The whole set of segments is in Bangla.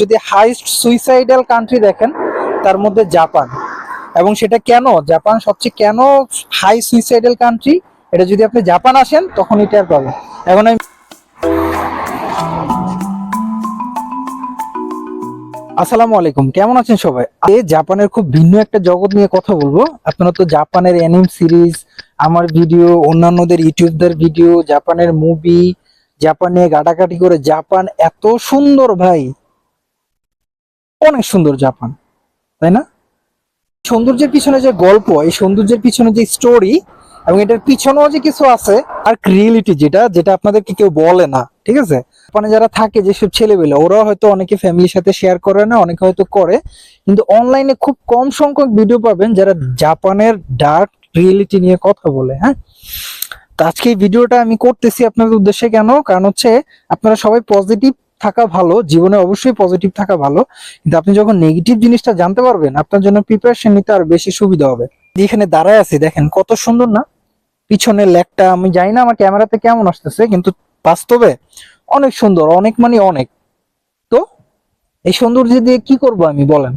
যদি হাইস্ট সুইসাইডাল কান্ট্রি দেখেন, তার মধ্যে জাপান। এবং সেটা কেন? জাপান সবচেয়ে কেন হাই সুইসাইডাল কান্ট্রি এটা যদি আপনি জাপান আসেন, তখন এটা আর পাবেন এখন আমি আসসালামু আলাইকুম, কেমন আছেন সবাই? এ জাপানের খুব ভিন্ন একটা জগৎ নিয়ে কথা বলব। আপনারা তো জাপানের অ্যানিম সিরিজ আমার ভিডিও অন্যান্যদের ইউটিউবদের ভিডিও জাপানের মুভি জাপানে গাটাকাটি করে জাপান এত সুন্দর ভাই। অনেক সুন্দর জাপান, তাই না? সৌন্দর্যের পিছনে যে গল্প, এই সৌন্দর্যের পিছনে যে স্টোরি এবং এটার পিছনেও যে কিছু আছে, আর রিয়েলিটি যেটা যেটা আপনাদেরকে কেউ বলে না, ঠিক আছে? মানে যারা থাকে যেসব ছেলেবেলা ওরাও হয়তো অনেকে ফ্যামিলির সাথে শেয়ার করে না, অনেকে হয়তো করে, কিন্তু অনলাইনে খুব কম সংখ্যক ভিডিও পাবেন যারা জাপানের ডার্ক রিয়েলিটি নিয়ে কথা বলে হ্যাঁ? তো আজকে এই ভিডিওটা আমি করতেছি আপনাদের উদ্দেশ্যে কেন? কারণ হচ্ছে আপনারা সবাই পজিটিভ থাকা ভালো, জীবনে অবশ্যই পজিটিভ থাকা ভালো। কিন্তু আপনি যখন নেগেটিভ জিনিসটা জানতে পারবেন, আপনার জন্য প্রিপারেশন নিতে আর বেশি সুবিধা হবে। যেখানে দাঁড়ায় আছি, দেখেন কত সুন্দর না? পিছনের লেকটা, আমি জানি না আমার ক্যামেরাতে কেমন আসতেছে, কিন্তু বাস্তবে অনেক সুন্দর, অনেক মানে অনেক। তো এই সৌন্দর্য দিয়ে কি করব আমি, বলেন?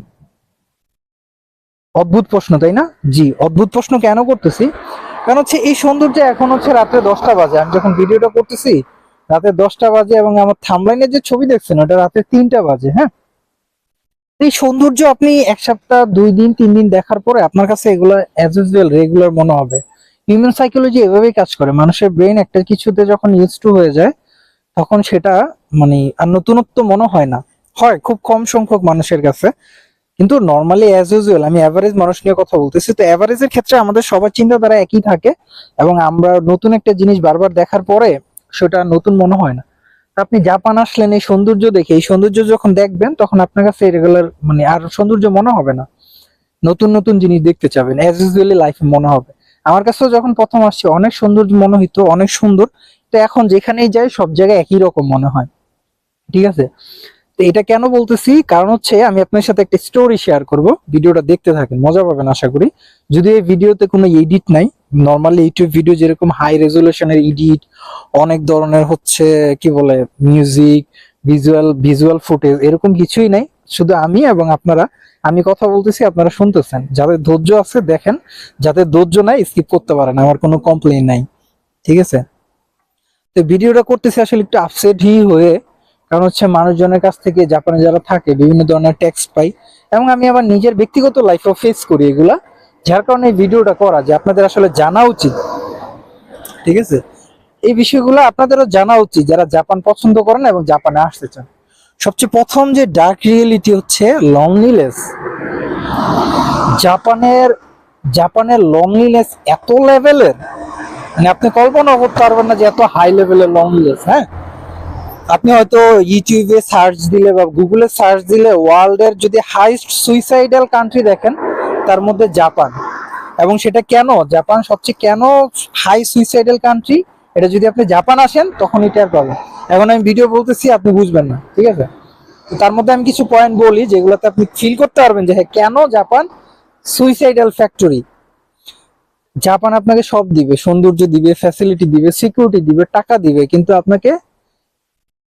অদ্ভুত প্রশ্ন, তাই না? জি, অদ্ভুত প্রশ্ন কেন করতেছি? কারণ হচ্ছে এই সৌন্দর্য এখন হচ্ছে রাত্রে দশটা বাজে। আমি যখন ভিডিওটা করতেছি রাতে দশটা বাজে এবং আমার থামলাইনের যে ছবি দেখছেন, ওটা রাতে তিনটা বাজে হ্যাঁ? এই সৌন্দর্য আপনি এক সপ্তাহ, দুই দিন, তিন দিন দেখার পরে আপনার কাছে এগুলো অ্যাজ ইউজুয়াল রেগুলার মনে হবে। হিউম্যান সাইকোলজি এভাবেই কাজ করে। মানুষের ব্রেন একটা কিছুতে যখন ইউজ টু হয়ে যায়, তখন সেটা মানে আর নতুনত্ব মনে হয় না। হয় খুব কম সংখ্যক মানুষের কাছে, কিন্তু নর্মালি অ্যাজ ইউজুয়াল আমি অ্যাভারেজ মানুষ নিয়ে কথা বলতেছি, তো অ্যাভারেজের ক্ষেত্রে আমাদের সবার চিন্তাধারা একই থাকে এবং আমরা নতুন একটা জিনিস বারবার দেখার পরে সেটা নতুন মনে হয় না। আপনি জাপান আসলেন, এই সৌন্দর্য দেখে, এই সৌন্দর্য যখন দেখবেন, তখন আপনার কাছে রেগুলার মানে আর সৌন্দর্য মনে হবে না। নতুন নতুন জিনিস দেখতে চাবেন অ্যাজ ইউজুয়ালি লাইফে মনে হবে। আমার কাছেও যখন প্রথম আসছে, অনেক সৌন্দর্য মনে হইতো অনেক সুন্দর। তো এখন যেখানেই যাই, সব জায়গায় একই রকম মনে হয়। ঠিক আছে? তো এটা কেন বলতেছি? কারণ হচ্ছে, আমি আপনার সাথে একটা স্টোরি শেয়ার করব। ভিডিওটা দেখতে থাকেন, মজা পাবেন আশা করি। যদি এই ভিডিওতে কোনো এডিট নাই নর্মালি ইউটিউব ভিডিও যেরকম হাই রেজলিউশনের এডিট অনেক ধরনের হচ্ছে, কি বলে মিউজিক ভিজুয়াল ভিজুয়াল ফুটেজ এরকম কিছুই নাই। শুধু আমি এবং আপনারা, আমি কথা বলতেছি, আপনারা শুনতেছেন। যাদের ধৈর্য আছে, দেখেন, যাদের ধৈর্য নাই স্কিপ করতে পারেন, আমার কোনো কমপ্লেন নাই। ঠিক আছে? তো ভিডিওটা করতেছি আসলে একটু আপসেটই হয়ে, কারণ হচ্ছে মানুষজনের কাছ থেকে, জাপানে যারা থাকে, বিভিন্ন ধরনের ট্যাক্স পাই, এবং আমি আমার নিজের ব্যক্তিগত লাইফেও ফেস করি এগুলা। যার কারণে এই ভিডিওটা করা যে আপনাদের আসলে জানা উচিত। ঠিক আছে? এই বিষয়গুলো আপনাদেরও জানা উচিত যারা জাপান পছন্দ করেন এবং জাপানে আসতে চান। সবচেয়ে প্রথম যে ডার্ক রিয়েলিটি হচ্ছে লনলিনেস জাপানের জাপানের লনলিনেস এত লেভেলের মানে আপনি কল্পনা করতে পারবেন না যে এত হাই লেভেলের লনলিনেস হ্যাঁ? আপনি হয়তো ইউটিউবে সার্চ দিলে বা গুগলে সার্চ দিলে ওয়ার্ল্ডের যদি হাইস্ট সুইসাইডাল কান্ট্রি দেখেন তার মধ্যে জাপান। এবং সেটা কেন? জাপান সবচেয়ে কেন হাই সুইসাইডাল কান্ট্রি এটা যদি আপনি জাপান আসেন, তখন এটা আর পাবেন এখন আমি ভিডিও বলতেছি, আপনি বুঝবেন না, ঠিক আছে? তার মধ্যে আমি কিছু পয়েন্ট বলি, যেগুলোতে আপনি ফিল করতে পারবেন যে হ্যাঁ কেন জাপান সুইসাইডাল ফ্যাক্টরি জাপান আপনাকে সব দিবে, সৌন্দর্য দিবে ফ্যাসিলিটি দিবে সিকিউরিটি দিবে, টাকা দিবে, কিন্তু আপনাকে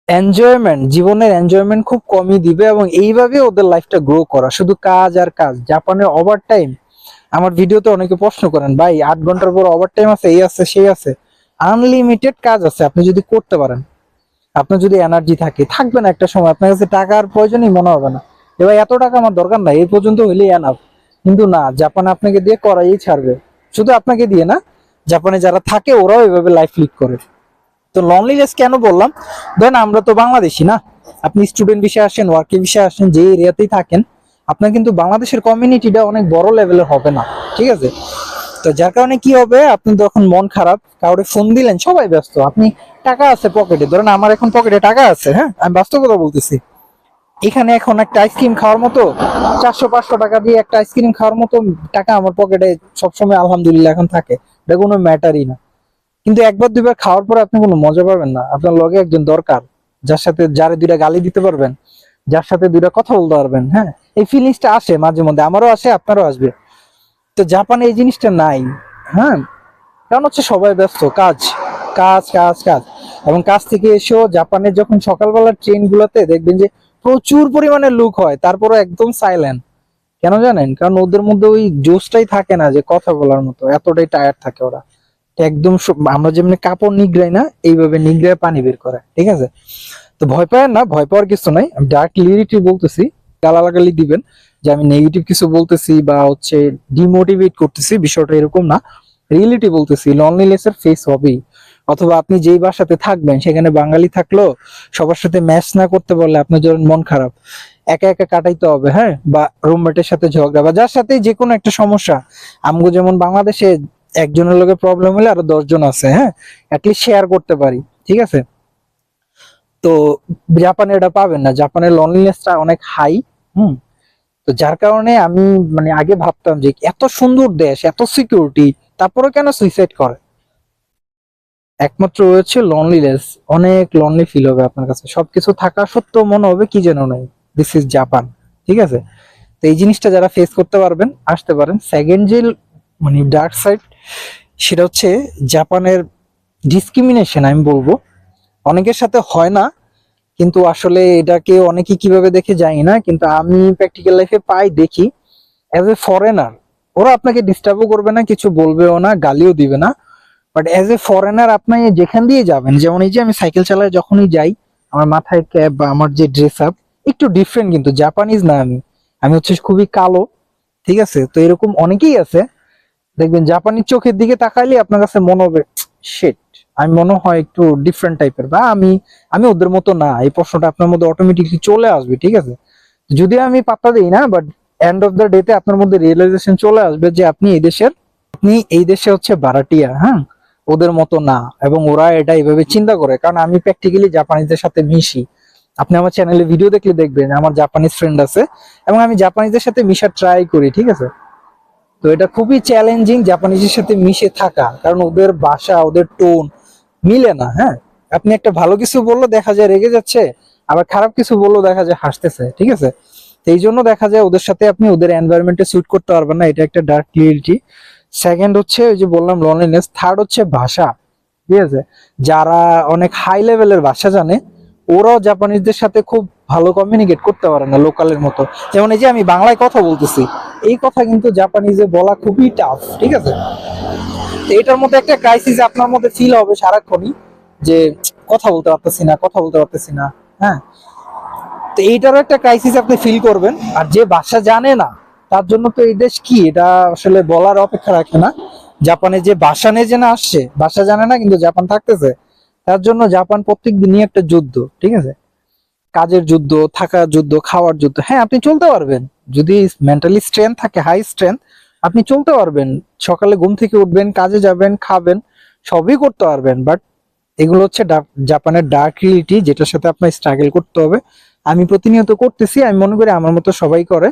এনজয়মেন্ট জীবনের এনজয়মেন্ট খুব কমই দিবে এবং এইভাবে ওদের লাইফটা গ্রো করা। শুধু কাজ আর কাজ। জাপানের ওভার টাইম আমার ভিডিওতে অনেকে প্রশ্ন করেন, ভাই, আট ঘণ্টার পর ওভার টাইম আছে, এই আছে, সেই আছে। আনলিমিটেড কাজ আছে, আপনি যদি করতে পারেন। আপনার যদি এনার্জি থাকে, থাকবে না একটা সময়। আপনার কাছে টাকার প্রয়োজনই মনে হবে না। এবার এত টাকা আমার দরকার নাই, এই পর্যন্ত হইলেই এনাফ কিন্তু না, জাপান আপনাকে দিয়ে করাই ছাড়বে। শুধু আপনাকে দিয়ে না, জাপানে যারা থাকে, ওরাও এভাবে লাইফ লিড করে। তো লনলিনেস কেন বললাম? দেন আমরা তো বাংলাদেশি না। আপনি স্টুডেন্ট বিষয়ে আসেন ওয়ার্কে বিষয়ে আসেন, যে এরিয়াতেই থাকেন, আপনার কিন্তু বাংলাদেশের কমিউনিটিটা অনেক বড় লেভেলের হবে না, ঠিক আছে? তো যার কারণে কি হবে? আপনি যখন মন খারাপ, কাউরে ফোন দিলেন, সবাই ব্যস্ত। আপনি টাকা আছে পকেটে ধরেন আমার এখন পকেটে টাকা আছে হ্যাঁ? আমি বাস্তব কথা বলতেছি। এখানে এখন একটা আইসক্রিম খাওয়ার মতো, চারশো, পাঁচশো টাকা দিয়ে একটা আইসক্রিম খাওয়ার মতো টাকা আমার পকেটে সবসময় আলহামদুলিল্লাহ এখন থাকে। এটা কোনো ম্যাটারই না। কিন্তু একবার দুইবার খাওয়ার পরে আপনি কোনো মজা পাবেন না। আপনার লগে একজন দরকার, যার সাথে যারে দুইটা গালি দিতে পারবেন, যার সাথে দুইটা কথা বলতে পারবেন হ্যাঁ? এই ফিলিংসটা আসে মাঝে মধ্যে, আমারও আসে, আপনারও আসবে। তো জাপানে এই জিনিসটা নাই হ্যাঁ? কারণ হচ্ছে সবাই ব্যস্ত, কাজ কাজ কাজ কাজ। এবং কাজ থেকে এসেও জাপানের যখন সকালবেলার ট্রেন গুলোতে দেখবেন যে প্রচুর পরিমাণে লুক হয় তারপরে একদম সাইলেন্ট কেন জানেন? কারণ ওদের মধ্যে ওই জোশটাই থাকে না যে কথা বলার মতো, এতটাই টায়ার্ড থাকে ওরা। একদম আমরা যেমনি কাপড় নিগড়াই না, এইভাবে নিগড়ায় পানি বের করে, ঠিক আছে? তো ভয় পায় না, ভয় পাওয়ার কিছু নাই। আমি ডার্ক লিরিটি বলতেছি গালাগালি দিবেন, যে আমি নেগেটিভ কিছু বলতেছি বা হচ্ছে ডিমোটিভেট করতেছি, বিষয়টা এরকম না। রিয়েলিটি বলতেছি লনলিনেস এর ফেস হবেই। অথবা আপনি যেই বাসাতে থাকবেন, সেখানে বাঙালি থাকলেও সবার সাথে ম্যাচ না করতে পারলে আপনার ধরেন মন খারাপ। একা একা কাটাইতে হবে হ্যাঁ? বা রুমমেটের সাথে ঝগড়া, বা যার সাথে যে কোনো একটা সমস্যা। আমগো যেমন বাংলাদেশে একজনের লোকে প্রবলেম হলে আরও দশজন আছে হ্যাঁ? অ্যাটলিস্ট শেয়ার করতে পারি, ঠিক আছে? তো জাপানে এটা পাবেন না। জাপানের লনলিনেসটা অনেক হাই হুম? তো যার কারণে আমি মানে আগে ভাবতাম যে এত সুন্দর দেশ, এত সিকিউরিটি তারপরে কেন সুইসাইড করে? একমাত্র রয়েছে লনলিনেস অনেক লনলি ফিল হবে আপনার কাছে। সবকিছু থাকা সত্ত্বেও মনে হবে কি যেন নাই। দিস ইজ জাপান ঠিক আছে? তো এই জিনিসটা যারা ফেস করতে পারবেন, আসতে পারেন। সেকেন্ড যে মানে ডার্ক সাইড সেটা হচ্ছে জাপানের ডিসক্রিমিনেশন, আমি বলব। অনেকের সাথে হয় না, কিন্তু আসলে এটাকে অনেকে কীভাবে দেখে জানি না, কিন্তু আমি প্র্যাকটিক্যাল লাইফে পাই, দেখি। অ্যাজ এ ফরেনার ওরা আপনাকে ডিস্টার্বও করবে না, কিছু বলবেও না, গালিও দিবে না। বাট অ্যাজ এ ফরেনার আপনি যেখান দিয়ে যাবেন, যেমন এই যে আমি সাইকেল চালায় যখনই যাই, আমার মাথায় ক্যাপ বা আমার যে ড্রেস আপ একটু ডিফারেন্ট কিন্তু জাপানিজ না আমি। আমি হচ্ছে খুবই কালো, ঠিক আছে? তো এরকম অনেকেই আছে দেখবেন জাপানি চোখের দিকে তাকাইলে আপনার কাছে মনে হবে শেট আমি মনে হয় একটু ডিফারেন্ট টাইপের বা আমি আমি ওদের মতো না। এই প্রশ্নটা আপনার মধ্যে অটোমেটিকলি চলে আসবে, ঠিক আছে? যদিও আমি পাত্তা দিই না বাট এন্ড অফ দ্য ডেতে আপনার মধ্যে রিয়েলাইজেশন চলে আসবে যে আপনি এই দেশের, আপনি এই দেশে হচ্ছে বারাটিয়া হ্যাঁ? ওদের মতো না, এবং ওরা এটা এইভাবে চিন্তা করে। কারণ আমি প্র্যাকটিক্যালি জাপানিজদের সাথে মিশি। আপনি আমার চ্যানেলে ভিডিও দেখলে দেখবেন, আমার জাপানিজ ফ্রেন্ড আছে, এবং আমি জাপানিজদের সাথে মিশার ট্রাই করি, ঠিক আছে? তো এটা খুবই চ্যালেঞ্জিং জাপানিজের সাথে মিশে থাকা। কারণ ওদের ভাষা, ওদের টোন মিলে না হ্যাঁ? আপনি একটা ভালো কিছু বলল দেখা যায় রেগে যাচ্ছে, আবার খারাপ কিছু বলল দেখা যায় হাসতেছে, ঠিক আছে? এই জন্য দেখা যায় ওদের সাথে আপনি ওদের এনভায়রনমেন্টে সুইট করতে পারবেন না, এটা একটা ডার্ক ক্লিয়ারিটি সেকেন্ড হচ্ছে ওই যে বললাম লনলিনেস থার্ড হচ্ছে ভাষা, ঠিক আছে? যারা অনেক হাই লেভেলের ভাষা জানে, ওরাও জাপানিজদের সাথে খুব ভালো কমিউনিকেট করতে পারে না লোকালের মতো। যেমন এই যে আমি বাংলায় কথা বলতেছি এই কথা কিন্তু জাপানিজে বলা খুবই টাফ ঠিক আছে? এটার মধ্যে একটা ক্রাইসিস আপনার মধ্যে ফিল হবে সারাক্ষণই, যে কথা বলতে পারতেছি না, কথা বলতে পারতেছি না হ্যাঁ? তো এইটারও একটা ক্রাইসিস আপনি ফিল করবেন, আর যে ভাষা জানে না, তার জন্য তো এই দেশ কি? এটা আসলে বলার অপেক্ষা রাখে না। জাপানে যে ভাষা নিয়ে না আসছে, ভাষা জানে না, কিন্তু জাপান থাকতেছে, তার জন্য জাপান প্রত্যেক দিনই একটা যুদ্ধ, ঠিক আছে? কাজের যুদ্ধ, থাকার যুদ্ধ, খাওয়ার যুদ্ধ হ্যাঁ আপনি চলতে পারবেন। যদি মেন্টালি স্ট্রেংথ থাকে হাই স্ট্রেংথ আপনি চলতে পারবেন। সকালে ঘুম থেকে উঠবেন, কাজে যাবেন, খাবেন, সবই করতে পারবেন। বাট এগুলো হচ্ছে জাপানের ডার্ক রিয়েলিটি যেটার সাথে আপনার স্ট্রাগল করতে হবে। আমি প্রতিনিয়ত করতেছি, আমি মনে করি আমার মতো সবাই করে।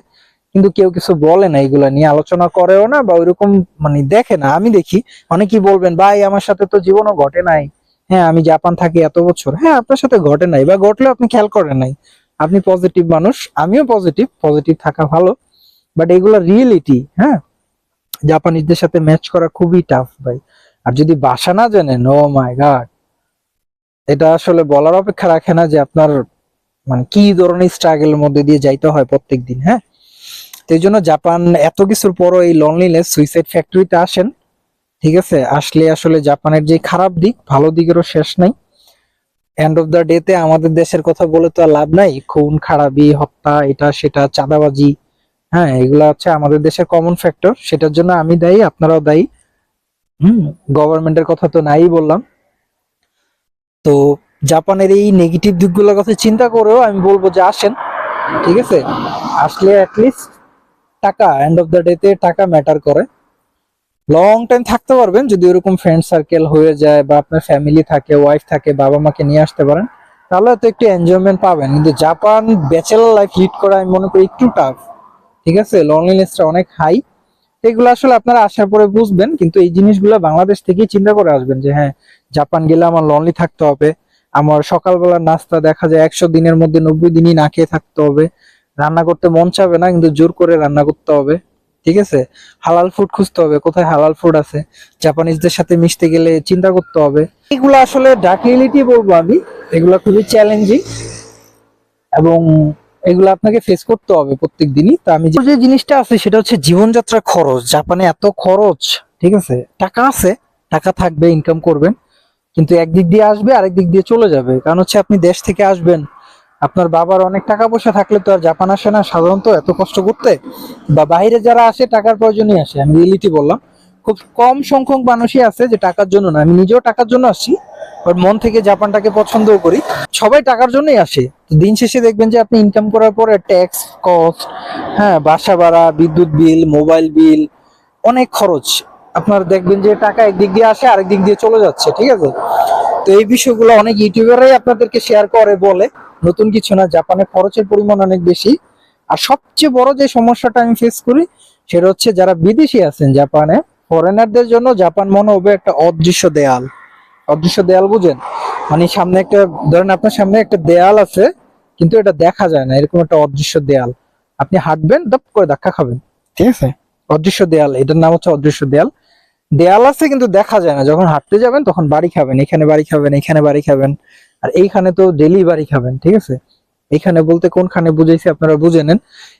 কিন্তু কেউ কিছু বলে না, এগুলা নিয়ে আলোচনা করেও না বা ওইরকম মানে দেখে না। আমি দেখি, অনেকেই বলবেন, ভাই, আমার সাথে তো জীবনও ঘটে নাই। হ্যাঁ আমি জাপান থাকি এত বছর। হ্যাঁ আপনার সাথে ঘটে নাই বা ঘটলেও আপনি খেয়াল করেন নাই। আপনি পজিটিভ মানুষ, আমিও পজিটিভ পজিটিভ থাকা ভালো। বাট এগুলো রিয়েলিটি হ্যাঁ? জাপানিজদের সাথে ম্যাচ করা খুবই টাফ ভাই। আর যদি বাসা না জানেন ও মাই গড এটা আসলে বলার অপেক্ষা রাখে না যে আপনার মানে কি ধরনের স্ট্রাগলের মধ্যে দিয়ে যাইতে হয় প্রত্যেক দিন হ্যাঁ? তো এই জন্য জাপান এত কিছুর পরও এই লনলিনেস সুইসাইড ফ্যাক্টরিতে আসেন। ঠিক আছে? আসলে আসলে জাপানের যে খারাপ দিক, ভালো দিকেরও শেষ নাই। এন্ড অফ দ্য ডেতে আমাদের দেশের কথা বলে তো আর লাভ নাই। খুন, খারাপি, হত্যা, এটা, সেটা, চাঁদাবাজি হ্যাঁ এগুলা হচ্ছে আমাদের দেশের কমন ফ্যাক্টর সেটার জন্য আমি দায়ী, আপনারাও দায়ী। হুম গভর্নমেন্টের কথা তো নাই বললাম। তো জাপানের এই নেগেটিভ দিকগুলোর কথা চিন্তা করেও আমি বলব যে আসেন, ঠিক আছে? আসলে অ্যাটলিস্ট টাকা এন্ড অফ দ্য ডেতে টাকা ম্যাটার করে। লং টাইম থাকতে পারবেন, যদি ওরকম ফ্রেন্ড সার্কেল হয়ে যায় বা আপনার ফ্যামিলি থাকে ওয়াইফ থাকে বাবা মাকে নিয়ে আসতে পারেন, তাহলে তো একটু এনজয়মেন্ট পাবেন। কিন্তু জাপান ব্যাচেলার লাইফ লিড করা আমি মনে করি একটু টাফ ঠিক আছে? লনলিনেসটা অনেক হাই এগুলো আসলে আপনারা আসার পরে বুঝবেন, কিন্তু এই জিনিসগুলো বাংলাদেশ থেকেই চিন্তা করে আসবেন যে হ্যাঁ জাপান গেলে আমার লনলি থাকতে হবে, আমার সকালবেলার নাস্তা দেখা যায় একশো দিনের মধ্যে নব্বই দিনই না খেয়ে থাকতে হবে, রান্না করতে মন চাবে না, কিন্তু জোর করে রান্না করতে হবে। ঠিক আছে? হালাল ফুড খুঁজতে হবে। কোথায় হালাল ফুড আছে? জাপানিজদের সাথে মিশতে গেলে চিন্তা করতে হবে। এগুলো আসলে ডাক রিয়েলিটি বলব আমি। এগুলো খুবই চ্যালেঞ্জিং এবং এগুলো আপনাকে ফেস করতে হবে প্রত্যেক দিনই তো আমি যে জিনিসটা আছে, সেটা হচ্ছে জীবনযাত্রার খরচ। জাপানে এত খরচ, ঠিক আছে? টাকা আছে, টাকা থাকবে ইনকাম করবেন। কিন্তু একদিক দিয়ে আসবে আরেক দিক দিয়ে চলে যাবে। কারণ হচ্ছে আপনি দেশ থেকে আসবেন। আপনার বাবার অনেক টাকা পয়সা থাকলে তো আর জাপান আসে না, সাধারণত এত কষ্ট করতে। বা বাইরে যারা আসে, টাকার প্রয়োজনই আসে। আমি রিয়েলিটি বললাম। খুব কম সংখ্যক মানুষই আছে যে টাকার জন্য না। আমি নিজেও টাকার জন্য আসছি বাট মন থেকে জাপানটাকে পছন্দও করি। সবাই টাকার জন্যই আসে। দিন শেষে দেখবেন যে আপনি ইনকাম করার পরে ট্যাক্স কস্ট হ্যাঁ বাসা ভাড়া, বিদ্যুৎ বিল মোবাইল বিল অনেক খরচ। আপনার দেখবেন যে টাকা একদিক দিয়ে আসে আরেক দিক দিয়ে চলে যাচ্ছে, ঠিক আছে? তো এই বিষয়গুলো অনেক ইউটিউবাররাই আপনাদেরকে শেয়ার করে, বলে নতুন কিছু না, জাপানে খরচের পরিমাণ অনেক বেশি। আর সবচেয়ে বড় যে সমস্যাটা আমি ফেস করি, সেটা হচ্ছে যারা বিদেশি আছেন জাপানে ফরেনারদের জন্য জাপান মনে হবে একটা অদৃশ্য দেয়াল। অদৃশ্য দেয়াল বুঝেন? মানে সামনে একটা, ধরেন আপনার সামনে একটা দেয়াল আছে, কিন্তু এটা দেখা যায় না, এরকম একটা অদৃশ্য দেয়াল। আপনি হাঁটবেন দপ করে ধাক্কা খাবেন। ঠিক আছে? অদৃশ্য দেয়াল, এটার নাম হচ্ছে অদৃশ্য দেয়াল। দেয়াল আছে কিন্তু দেখা যায় না। যখন হাঁটতে যাবেন তখন বাড়ি খাবেন, এখানে বাড়ি খাবেন, এখানে বাড়ি খাবেন। আর এইখানে তো ডেলি বাড়ি খাবেন, ঠিক আছে? এখানে বলতে কোনখানে বুঝেছি আপনারা বুঝে নেন।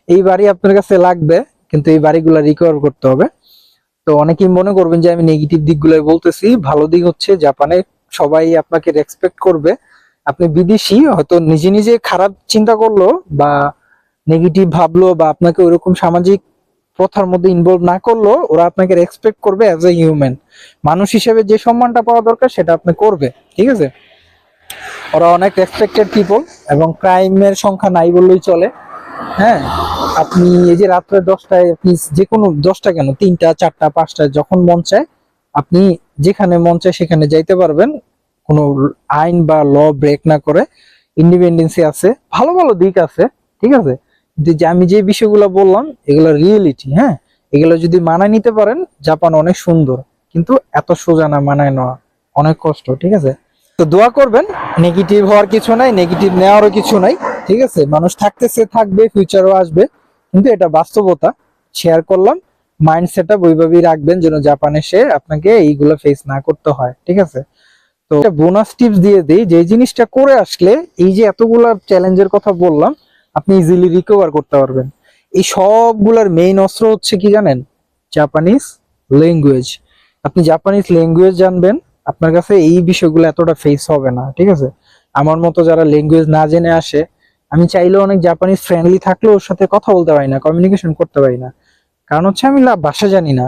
এই বাড়ি আপনার কাছে লাগবে, কিন্তু এই বাড়িগুলো রিকভার করতে হবে। তো অনেকেই মনে করবেন যে আমি নেগেটিভ দিকগুলোই বলতেছি। ভালো দিক হচ্ছে জাপানে সবাই আপনাকে রেসপেক্ট করবে। আপনি বিদেশি, হয়তো নিজে নিজে খারাপ চিন্তা করল বা নেগেটিভ ভাবলো বা আপনাকে ওইরকম সামাজিক প্রথার মধ্যে ইনভলভ না করল ওরা আপনাকে রেসপেক্ট করবে অ্যাজ এ হিউম্যান মানুষ হিসেবে যে সম্মানটা পাওয়া দরকার সেটা আপনি করবে, ঠিক আছে? ওরা অনেক রেসপেক্টেড পিপল এবং ক্রাইমের সংখ্যা নাই বললেই চলে। হ্যাঁ? আপনি এই যে রাত্রে দশটায় আপনি যে কোনো, দশটা কেন? তিনটা, চারটা পাঁচটায় যখন মন চায়, আপনি যেখানে মন চায় সেখানে যাইতে পারবেন। কোনো আইন বা ল ব্রেক না করে। ইন্ডিপেন্ডেন্সি আছে, ভালো ভালো দিক আছে, ঠিক আছে? যে আমি যে বিষয়গুলো বললাম, এগুলো রিয়েলিটি হ্যাঁ? এগুলো যদি মানায় নিতে পারেন জাপান অনেক সুন্দর, কিন্তু এত সোজা না, মানায় নেওয়া অনেক কষ্ট, ঠিক আছে? তো দোয়া করবেন নেগেটিভ হওয়ার কিছু নাই নেগেটিভ নেওয়ারও কিছু নাই, ঠিক আছে? মানুষ থাকতেছে, থাকবে ফিউচারও আসবে, কিন্তু এটা বাস্তবতা। শেয়ার করলাম মাইন্ড সেট আপ ওইভাবেই রাখবেন যেন জাপান এসে আপনাকে এইগুলো ফেস না করতে হয়, ঠিক আছে? তো বোনাস টিপস দিয়ে দিই, যে জিনিসটা করে আসলে এই যে এতগুলা চ্যালেঞ্জের কথা বললাম আপনি ইজিলি রিকভার করতে পারবেন। এই সবগুলার মেইন অস্ত্র হচ্ছে কি জানেন? জাপানিজ ল্যাঙ্গুয়েজ আপনি জাপানিজ ল্যাঙ্গুয়েজ জানবেন, আপনার কাছে এই বিষয়গুলো এতটা ফেস হবে না, ঠিক আছে? আমার মতো যারা ল্যাঙ্গুয়েজ না জেনে আসে, আমি চাইলেও অনেক জাপানিজ ফ্রেন্ডলি থাকলেও ওর সাথে কথা বলতে পারি না কমিউনিকেশন করতে পারি না। কারণ হচ্ছে আমি ভাষা জানি না।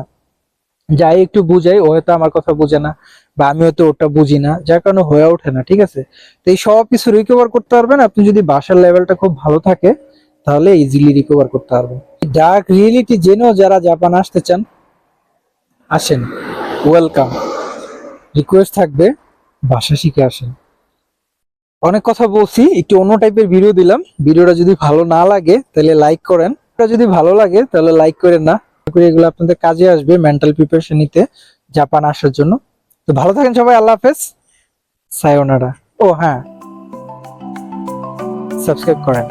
যাই একটু বুঝাই, ও হয়তো আমার কথা বুঝে না। বা আমি হয়তো ওটা বুঝি না, যার কারণে হয়ে ওঠে না, ঠিক আছে? তো এই সব কিছু রিকভার করতে পারবেন, আপনি যদি বাসার লেভেলটা খুব ভালো থাকে, তাহলে ইজিলি রিকভার করতে পারবেন। ডার্ক রিয়েলিটি জেনেও যারা জাপান আসতে চান, আসেন ওয়েলকাম রিকোয়েস্ট থাকবে ভাষা শিখে আসেন। অনেক কথা বলছি, একটু অন্য টাইপের ভিডিও দিলাম। ভিডিওটা যদি ভালো না লাগে, তাহলে লাইক করেন। যদি ভালো লাগে, তাহলে লাইক করেন না। এগুলো আপনাদের কাজে আসবে মেন্টাল প্রিপারেশন নিতে, জাপান আসার জন্য। তো ভালো থাকেন সবাই, আল্লাহ হাফেজ। সায়োনারা। ও হ্যাঁ। সাবস্ক্রাইব করেন।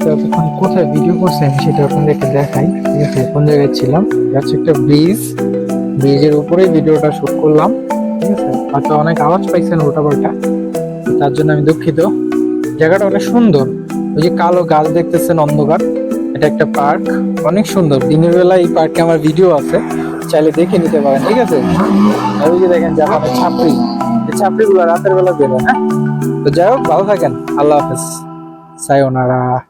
তো এতক্ষণ কোথায় ভিডিও করছি আমি সেটা আপনাদেরকে দেখাই। ঠিক আছে, কোন জায়গায় ছিলাম? হচ্ছে একটা ব্রিজ ব্রিজের উপরে ভিডিওটা শুট করলাম। ঠিক আছে, হয়তো অনেক আওয়াজ পাইছেন ওটা পাল্টা তার জন্য আমি দুঃখিত। জায়গাটা অনেক সুন্দর। ওই যে কালো গাছ দেখতেছেন অন্ধকার। এটা একটা পার্ক। অনেক সুন্দর। দিনের বেলা এই পার্কে আমার ভিডিও আছে। চাইলে দেখে নিতে পারেন, ঠিক আছে? আর ওই যে দেখেন জাপানের ছাপড়ি। এই ছাপড়িগুলো রাতের বেলা বেরোয় হ্যাঁ? তো যাই হোক, ভালো থাকেন। আল্লাহ হাফেজ। সায়োনারা।